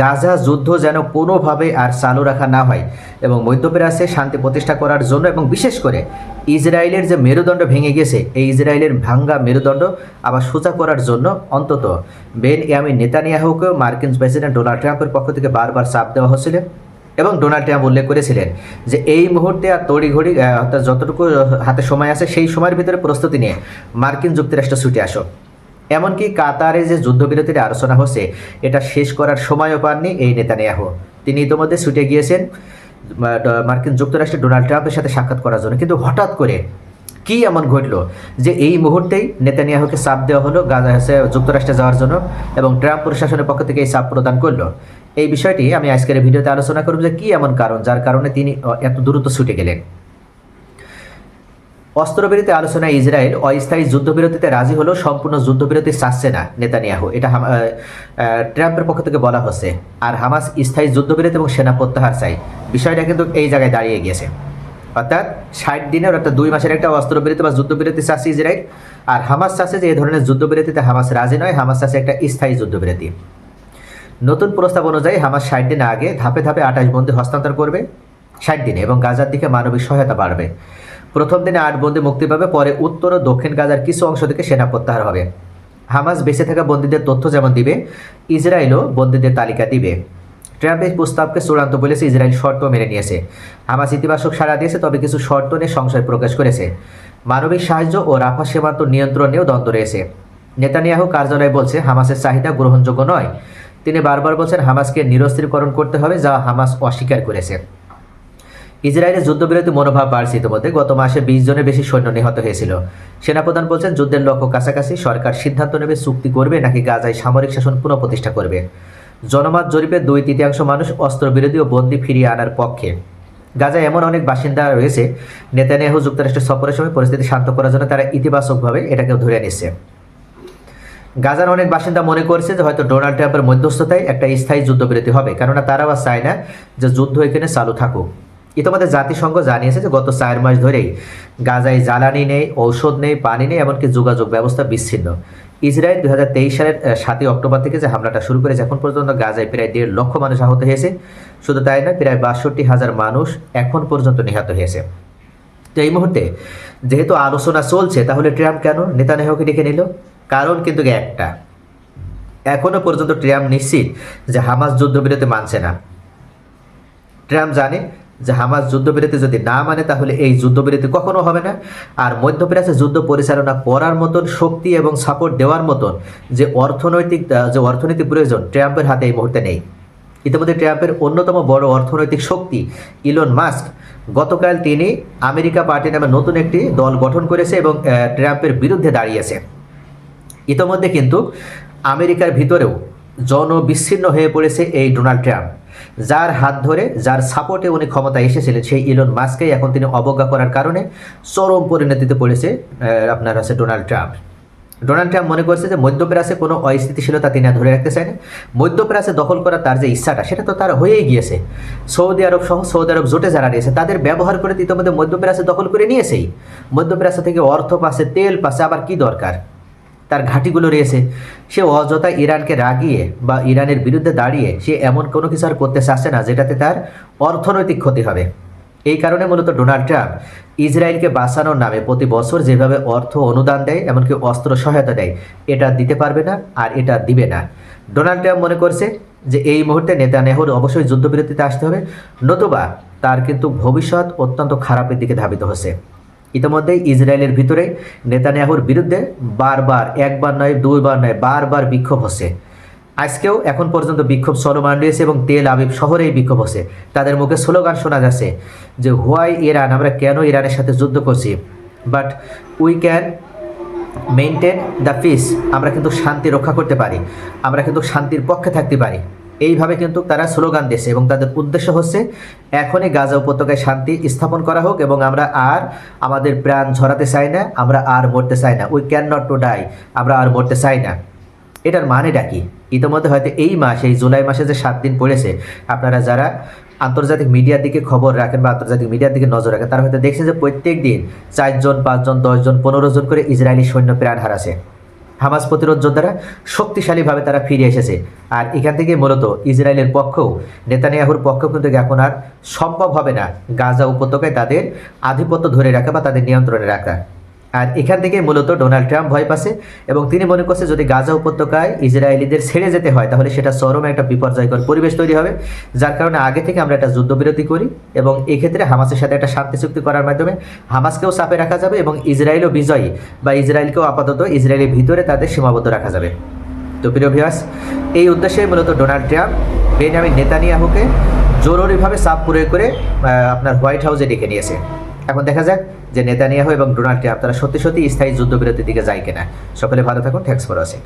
গাজা যুদ্ধ যেন কোনোভাবে আর চালু রাখা না হয় এবং মধ্যপ্রাচ্যে শান্তি প্রতিষ্ঠা করার জন্য এবং বিশেষ করে ইসরায়েলের যে মেরুদণ্ড ভেঙে গেছে, এই ইসরায়েলের ভাঙ্গা মেরুদণ্ড আবার সোজা করার জন্য অন্তত বেন ইয়ামিন নেতানিয়াহুকেও মার্কিন প্রেসিডেন্ট ডোনাল্ড ট্রাম্পের পক্ষ থেকে বারবার চাপ দেওয়া হচ্ছিল এবং ডোনাল্ড ট্রাম্প উল্লেখ করেছিলেন যে এই মুহূর্তে আর তড়িঘড়ি যতটুকু হাতে সময় আছে সেই সময়ের ভিতরে প্রস্তুতি নিয়ে মার্কিন যুক্তরাষ্ট্র ছুটে আসো। এমনকি কাতারে যে যুদ্ধবিরতির আলোচনা হচ্ছে, এটা শেষ করার সময়ও পাননি এই নেতানিয়াহু। তিনি ইতিমধ্যে ছুটে গিয়েছেন মার্কিন যুক্তরাষ্ট্রের ডোনাল্ড ট্রাম্পের সাথে সাক্ষাৎ করার জন্য। কিন্তু হঠাৎ করে কি এমন ঘটলো যে এই মুহূর্তেই নেতানিয়াহুকে চাপ দেওয়া হলো গাজা হচ্ছে যুক্তরাষ্ট্রে যাওয়ার জন্য এবং ট্রাম্প প্রশাসনের পক্ষ থেকে এই চাপ প্রদান করল? এই বিষয়টি আমি আজকের ভিডিওতে আলোচনা করব যে কি এমন কারণ যার কারণে তিনি এত দ্রুত ছুটে গেলেন। অস্ত্রবিরতি আলোচনায় ইসরায়েল অস্থায়ী যুদ্ধবিরতিতে রাজি হলেও সম্পূর্ণ যুদ্ধবিরতি চাচ্ছে না নেতানিয়াহু। এটা ট্রাম্পের পক্ষ থেকে বলা হচ্ছে। আর হামাস স্থায়ী যুদ্ধবিরতি এবং সেনা প্রত্যাহার চাই বিষয়টা কিন্তু এই জায়গায় দাঁড়িয়ে গিয়েছে। অর্থাৎ ষাট দিনের অর্থাৎ দুই মাসের একটা অস্ত্রবিরতি বা যুদ্ধবিরতি চাচ্ছে ইসরায়েল। আর হামাস চাচ্ছে যে এই ধরনের যুদ্ধবিরতিতে হামাস রাজি নয়, হামাস চাচ্ছে একটা স্থায়ী যুদ্ধবিরতি। নতুন প্রস্তাব অনুযায়ী হামাস ষাট দিন আগে ধাপে ধাপে আঠাশ বন্দি হস্তান্তর করবে ষাট দিনে এবং গাজার দিকে মানবিক সহায়তা বাড়বে। প্রথম দিনে আট বন্দি মুক্তি পাবে, পরে উত্তর ও দক্ষিণ গাজার কিছু অংশ থেকে সেনা প্রত্যাহার হবে। হামাস বেঁচে থাকা বন্দীদের তথ্য যেমন দিবে, ইসরায়েলও বন্দীদের তালিকা দিবে। ট্রাম্প এই প্রস্তাবকে চূড়ান্ত বলেছে, ইসরায়েল শর্ত মেনে নিয়েছে। হামাস ইতিবাচক সাড়া দিয়েছে, তবে কিছু শর্ত নিয়ে সংশয় প্রকাশ করেছে। মানবিক সাহায্য ও রাফা সীমান্ত নিয়ন্ত্রণ নিয়েও দ্বন্দ্ব রয়েছে। নেতানিয়াহু কার্যালয় বলছে, হামাসের চাহিদা গ্রহণযোগ্য নয়। তিনি বারবার বলছেন, হামাসকে নিরস্ত্রীকরণ করতে হবে, যা হামাস অস্বীকার করেছে। ইসরায়েলের যুদ্ধবিরতি মনোভাব বাড়ছে ইতিমধ্যে। গত মাসে বিশ জনের বেশি সৈন্য নিহত হয়েছিল। সেনাপ্রধান বলছেন, যুদ্ধের লক্ষ্য কাছাকাছি, সরকার সিদ্ধান্ত নেবে চুক্তি করবে নাকি গাজায় সামরিক শাসন পুনঃপ্রতিষ্ঠা করবে। জনমত জরিপে দুই তৃতীয়াংশ মানুষ অস্ত্রবিরোধী ও বন্দি ফিরিয়ে আনার পক্ষে। গাজায় এমন অনেক বাসিন্দা রয়েছে, নেতানিয়াহু যুক্তরাষ্ট্রের সফরের সময় পরিস্থিতি শান্ত করার জন্য তারা ইতিবাচকভাবে এটাকে ধরে নিচ্ছে। গাজার অনেক বাসিন্দা মনে করছে যে হয়তো ডোনাল্ড ট্রাম্পের মধ্যস্থতায় একটা স্থায়ী যুদ্ধবিরতি হবে, কেননা তারাও আর চায় না যে যুদ্ধ এখানে চালু থাকুক। ইতিমধ্যে জাতিসংঘ জানিয়েছে যে গত চার মাস ধরেই গাজায় জ্বালানি নেই, ঔষধ নেই, পানি নেই, এমনকি যোগাযোগ ব্যবস্থা বিচ্ছিন্ন। ইসরায়েল দু সালের সাতই অক্টোবর থেকে যে হামলাটা শুরু করেছে, এখন পর্যন্ত গাজায় প্রায় দেড় লক্ষ মানুষ আহত হয়েছে। শুধু তাই না প্রায় বাষট্টি হাজার মানুষ এখন পর্যন্ত নিহত হয়েছে। তো এই মুহূর্তে যেহেতু আলোচনা চলছে, তাহলে ট্রাম্প কেন নেতানিয়াহুকে ডেকে নিল? কারণ কিন্তু একটা, এখনও পর্যন্ত ট্রাম্প নিশ্চিত যে হামাস যুদ্ধবিরতি মানছে না। ট্রাম্প জানে যে হামাস যুদ্ধবিরতি যদি না মানে তাহলে এই যুদ্ধবিরতি কখনো হবে না। আর মধ্যপ্রাচ্যে যুদ্ধ পরিচালনা করার মতন শক্তি এবং সাপোর্ট দেওয়ার মতন যে অর্থনৈতিক যে অর্থনীতি প্রয়োজন, ট্রাম্পের হাতে এই মুহূর্তে নেই। ইতিমধ্যে ট্রাম্পের অন্যতম বড় অর্থনৈতিক শক্তি ইলন মাস্ক গতকাল তিনি আমেরিকা পার্টি নামে নতুন একটি দল গঠন করেছে এবং ট্রাম্পের বিরুদ্ধে দাঁড়িয়েছে। ইতোমধ্যে কিন্তু আমেরিকার ভিতরেও জনবিচ্ছিন্ন হয়ে পড়েছে এই ডোনাল্ড ট্রাম্প। যার হাত ধরে, যার সাপোর্টে উনি ক্ষমতায় এসেছিলেন, সেই ইলন মাস্ককেই এখন তিনি অবজ্ঞা করার কারণে চরম পরিণতিতে পড়েছে আপনার আছে ডোনাল্ড ট্রাম্প ডোনাল্ড ট্রাম্প মনে করছে যে মধ্যপ্রাচ্যে কোনো অস্থিতিশীলতা তিনি ধরে রাখতে চায় না দখল করার তার যে ইচ্ছাটা, সেটা তো তার হয়েই গিয়েছে। সৌদি আরব সহ, সৌদি আরব জোটে যারা রয়েছে, তাদের ব্যবহার করে ইতিমধ্যে মধ্যপ্রাচ্যে দখল করে নিয়েছেই। মধ্যপ্রাচ্য থেকে অর্থ পাশে তেল পাশে আবার কি দরকার? তার ঘাঁটিগুলো রয়েছে। সে অযথা ইরানকে রাগিয়ে বা ইরানের বিরুদ্ধে দাঁড়িয়ে সে এমন কোনো কিছু আর করতে চাচ্ছে না, যেটাতে তার অর্থনৈতিক ক্ষতি হবে। এই কারণে মূলত ডোনাল্ড ট্রাম্প ইসরায়েলকে বাঁচানোর নামে প্রতি বছর যেভাবে অর্থ অনুদান দেয় এমনকি অস্ত্র সহায়তা দেয়, এটা দিতে পারবে না আর এটা দিবে না। ডোনাল্ড ট্রাম্প মনে করছে যে এই মুহূর্তে নেতানেহুর অবশ্যই যুদ্ধবিরতিতে আসতে হবে, নতুবা তার কিন্তু ভবিষ্যৎ অত্যন্ত খারাপের দিকে ধাবিত হচ্ছে। ইতিমধ্যে ইসরায়েলের ভিতরে নেতানিয়াহুর বিরুদ্ধে বারবার, একবার নয়, দুইবার নয়, বারবার বিক্ষোভ হচ্ছে। আজকেও এখন পর্যন্ত বিক্ষোভ চলমান রয়েছে এবং তেল আবিব শহরেই বিক্ষোভ হচ্ছে। তাদের মুখে স্লোগান শোনা যাচ্ছে যে, হোয়াই ইরান, আমরা কেন ইরানের সাথে যুদ্ধ করছি? But we can maintain the peace আমরা কিন্তু শান্তি রক্ষা করতে পারি, আমরা কিন্তু শান্তির পক্ষে থাকতে পারি। এইভাবে কিন্তু তারা স্লোগান দিয়েছে এবং তাদের উদ্দেশ্য হচ্ছে, এখনই গাজা উপত্যকায় শান্তি স্থাপন করা হোক এবং আমরা আর আমাদের প্রাণ ঝরাতে চাই না, আমরা আর মরতে চাই না। We can not to die আমরা আর মরতে চাই না। এটার মানেটা কি? ইতিমধ্যে হয়তো এই মাস, এই জুলাই মাসে যে সাত দিন পড়েছে, আপনারা যারা আন্তর্জাতিক মিডিয়ার দিকে খবর রাখেন বা আন্তর্জাতিক মিডিয়ার দিকে নজর রাখেন, তারা হয়তো দেখছেন যে প্রত্যেক দিন চারজন, পাঁচজন, দশজন, পনেরো জন করে ইসরায়েলি সৈন্য প্রাণ হারাছে। হামাস প্রতিরোধ যোদ্ধারা শক্তিশালীভাবে তারা ফিরে এসেছে। আর এখান থেকে মূলত ইসরায়েলের পক্ষেও, নেতানিয়াহুর পক্ষ কিন্তু এখন আর সম্ভব হবে না গাজা উপত্যকায় তাদের আধিপত্য ধরে রাখা বা তাদের নিয়ন্ত্রণে রাখা। আর এখান থেকে মূলত ডোনাল্ড ট্রাম্প ভয় পাচ্ছে এবং তিনি মনে করছে যদি গাজা উপত্যকায় ইসরায়েলিদের ছেড়ে যেতে হয়, তাহলে সেটা চরম একটা বিপর্যয়কর পরিবেশ তৈরি হবে। যার কারণে আগে থেকে আমরা একটা যুদ্ধবিরতি করি এবং এক্ষেত্রে হামাসের সাথে একটা শান্তি চুক্তি করার মাধ্যমে হামাসকেও চাপে রাখা যাবে এবং ইসরায়েলও বিজয়ী বা ইসরায়েলকেও আপাতত ইসরায়েলের ভিতরে তাদের সীমাবদ্ধ রাখা যাবে। তো প্রিয় এই উদ্দেশ্যে মূলত ডোনাল্ড ট্রাম্প, বেনিয়ামিন নেতানিয়াহুকে জরুরিভাবে চাপ প্রয়োগ করে আপনার হোয়াইট হাউসে ডেকে নিয়েছে। এখন দেখা যাক যে নেতানিয়াহু এবং ডোনাল্ড ট্রাম্প, তারা সত্যি সত্যি স্থায়ী যুদ্ধবিরতির দিকে যায় কিনা। সকলে ভালো থাকুন থ্যাংকস ফর ওয়াচিং।